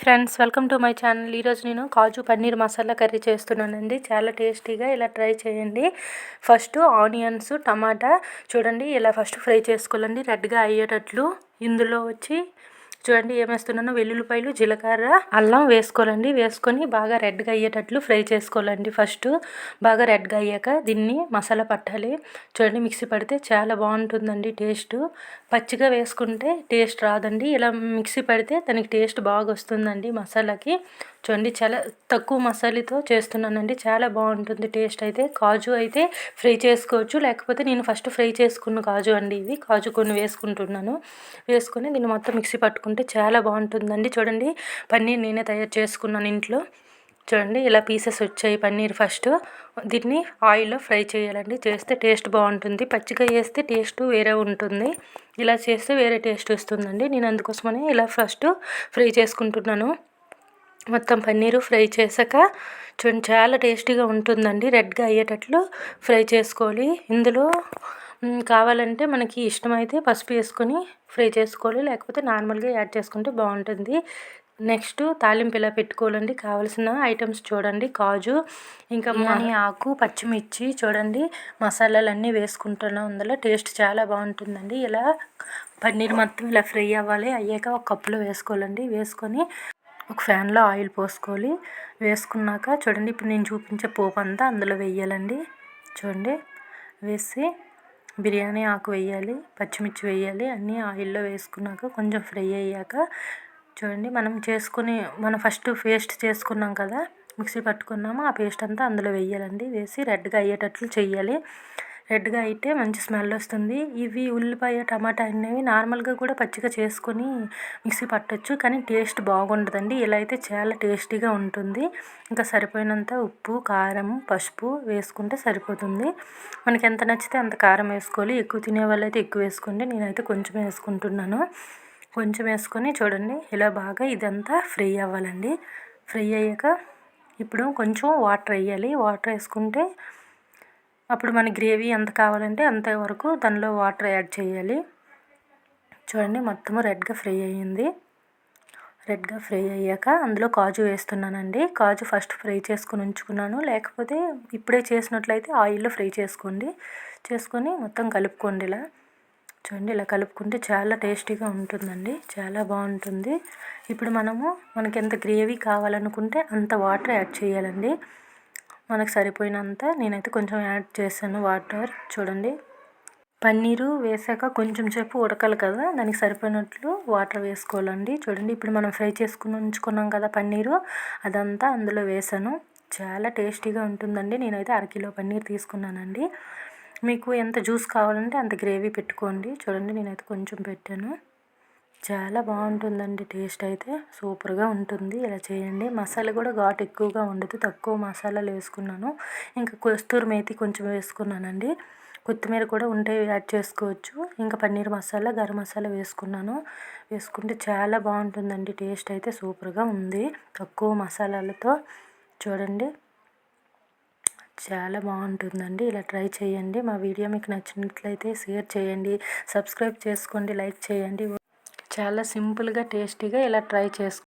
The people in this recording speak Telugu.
Friends welcome to my channel. ఈరోజు నేను కాజు పన్నీర్ మసాలా కర్రీ చేస్తున్నానండి. చాలా టేస్టీగా ఇలా ట్రై చేయండి. ఫస్ట్ ఆనియన్స్ టమాటా చూడండి ఇలా ఫస్ట్ ఫ్రై చేసుకోవాలండి. రెడ్గా అయ్యేటట్లు ఇందులో వచ్చి చూడండి ఏమేస్తున్నానో వెల్లుల్లిపాయలు జీలకర్ర అల్లం వేసుకోవాలండి. వేసుకొని బాగా రెడ్గా అయ్యేటట్లు ఫ్రై చేసుకోవాలండి. ఫస్ట్ బాగా రెడ్గా అయ్యాక దీన్ని మసాలా పట్టాలి. చూడండి మిక్సీ పడితే చాలా బాగుంటుందండి టేస్ట్. పచ్చిగా వేసుకుంటే టేస్ట్ రాదండి. ఇలా మిక్సీ పడితే దానికి టేస్ట్ బాగా వస్తుందండి మసాలాకి. చూడండి చాలా తక్కువ మసాలాతో చేస్తున్నానండి. చాలా బాగుంటుంది టేస్ట్ అయితే. కాజు అయితే ఫ్రై చేసుకోవచ్చు. లేకపోతే నేను ఫస్ట్ ఫ్రై చేసుకున్న కాజు అండి ఇవి. కాజు కొన్ని వేసుకుంటున్నాను. వేసుకొని దీన్ని మొత్తం మిక్సీ పట్టుకుంటే చాలా బాగుంటుందండి. చూడండి పన్నీర్ నేనే తయారు చేసుకున్నాను ఇంట్లో. చూడండి ఇలా పీసెస్ వచ్చాయి పన్నీర్ ఫస్ట్. దీన్ని ఆయిల్లో ఫ్రై చేయాలండి. చేస్తే టేస్ట్ బాగుంటుంది. పచ్చిగా వేస్తే టేస్ట్ వేరే ఉంటుంది. ఇలా చేస్తే వేరే టేస్ట్ వస్తుందండి. నేను అందుకోసమని ఇలా ఫస్ట్ ఫ్రై చేసుకుంటున్నాను. మొత్తం పన్నీరు ఫ్రై చేశాక చూడండి చాలా టేస్టీగా ఉంటుందండి. రెడ్గా అయ్యేటట్లు ఫ్రై చేసుకోవాలి. ఇందులో కావాలంటే మనకి ఇష్టమైతే పసుపు వేసుకొని ఫ్రై చేసుకోవాలి. లేకపోతే నార్మల్గా యాడ్ చేసుకుంటే బాగుంటుంది. నెక్స్ట్ తాలింపు ఇలా పెట్టుకోవాలండి? కావాల్సిన ఐటమ్స్ చూడండి. కాజు ఇంకా మనీ ఆకు పచ్చిమిర్చి చూడండి. మసాలాలన్నీ వేసుకుంటున్నాం అందులో. టేస్ట్ చాలా బాగుంటుందండి. ఇలా పన్నీర్ మొత్తం ఇలా ఫ్రై అవ్వాలి. అయ్యాక ఒక కప్పులో వేసుకోవాలండి. వేసుకొని ఒక ఫ్యాన్లో ఆయిల్ పోసుకోవాలి. వేసుకున్నాక చూడండి ఇప్పుడు నేను చూపించే పోపు అంతా అందులో వేయాలండి. చూడండి. వేసి బిర్యానీ ఆకు వేయాలి పచ్చిమిర్చి వేయాలి అన్నీ ఆయిల్లో వేసుకున్నాక కొంచెం ఫ్రై అయ్యాక చూడండి మనం చేసుకుని మనం ఫస్ట్ పేస్ట్ చేసుకున్నాం కదా మిక్సీ పట్టుకున్నాము. ఆ పేస్ట్ అంతా అందులో వేయాలండి. వేసి రెడ్గా అయ్యేటట్లు చేయాలి రెడ్గా అయితే మంచి స్మెల్ వస్తుంది. ఇవి ఉల్లిపాయ టమాటా అనేవి నార్మల్గా కూడా పచ్చిగా చేసుకొని మిక్సీ పట్టొచ్చు కానీ టేస్ట్ బాగుండదండి. ఇలా అయితే చాలా టేస్టీగా ఉంటుంది. ఇంకా సరిపోయినంత ఉప్పు కారం పసుపు వేసుకుంటే సరిపోతుంది. మనకి ఎంత నచ్చితే అంత కారం వేసుకోవాలి. ఎక్కువ తినే వాళ్ళైతే ఎక్కువ వేసుకోండి. నేనైతే కొంచెం వేసుకుంటున్నాను. కొంచెం వేసుకొని చూడండి. ఇలా బాగా ఇదంతా ఫ్రై అవ్వాలండి. ఫ్రై అయ్యాక ఇప్పుడు కొంచెం వాటర్ వేయాలి. వాటర్ వేసుకుంటే అప్పుడు మన గ్రేవీ ఎంత కావాలంటే అంతవరకు దానిలో వాటర్ యాడ్ చేయాలి. చూడండి మొత్తం రెడ్గా ఫ్రై అయ్యింది. రెడ్గా ఫ్రై అయ్యాక అందులో కాజు వేస్తున్నానండి. కాజు ఫస్ట్ ఫ్రై చేసుకుని ఉంచుకున్నాను. లేకపోతే ఇప్పుడే చేసినట్లయితే ఆయిల్లో ఫ్రై చేసుకోండి. చేసుకొని మొత్తం కలుపుకోండి ఇలా. చూడండి ఇలా కలుపుకుంటే చాలా టేస్టీగా ఉంటుందండి. చాలా బాగుంటుంది. ఇప్పుడు మనము మనకి ఎంత గ్రేవీ కావాలనుకుంటే అంత వాటర్ యాడ్ చేయాలండి. మనకు సరిపోయినంత నేనైతే కొంచెం యాడ్ చేశాను వాటర్. చూడండి. పన్నీరు వేసాక కొంచెం సేపు ఉడకాలి కదా దానికి సరిపోయినట్లు వాటర్ వేసుకోవాలండి. చూడండి ఇప్పుడు మనం ఫ్రై చేసుకుని ఉంచుకున్నాం కదా పన్నీరు అదంతా అందులో వేసాను. చాలా టేస్టీగా ఉంటుందండి. నేనైతే అరకిలో పన్నీర్ తీసుకున్నానండి. మీకు ఎంత జ్యూస్ కావాలంటే అంత గ్రేవీ పెట్టుకోండి. చూడండి నేనైతే కొంచెం పెట్టాను. చాలా బాగుంటుందండి టేస్ట్ అయితే. సూపర్గా ఉంటుంది. ఇలా చేయండి. మసాలా కూడా ఘాటు ఎక్కువగా ఉండదు. తక్కువ మసాలాలు వేసుకున్నాను. ఇంకా కస్తూరి మేతి కొంచెం వేసుకున్నానండి. కొత్తిమీర కూడా ఉంటే యాడ్ చేసుకోవచ్చు. ఇంకా పన్నీర్ మసాలా గరం మసాలా వేసుకున్నాను. వేసుకుంటే చాలా బాగుంటుందండి. టేస్ట్ అయితే సూపర్గా ఉంది. తక్కువ మసాలాలతో. చూడండి. చాలా బాగుంటుందండి. ఇలా ట్రై చేయండి. మా వీడియో మీకు నచ్చినట్లయితే షేర్ చేయండి. సబ్స్క్రైబ్ చేసుకోండి. లైక్ చేయండి. చాలా సింపుల్గా టేస్టీగా ఇలా ట్రై చేసుకో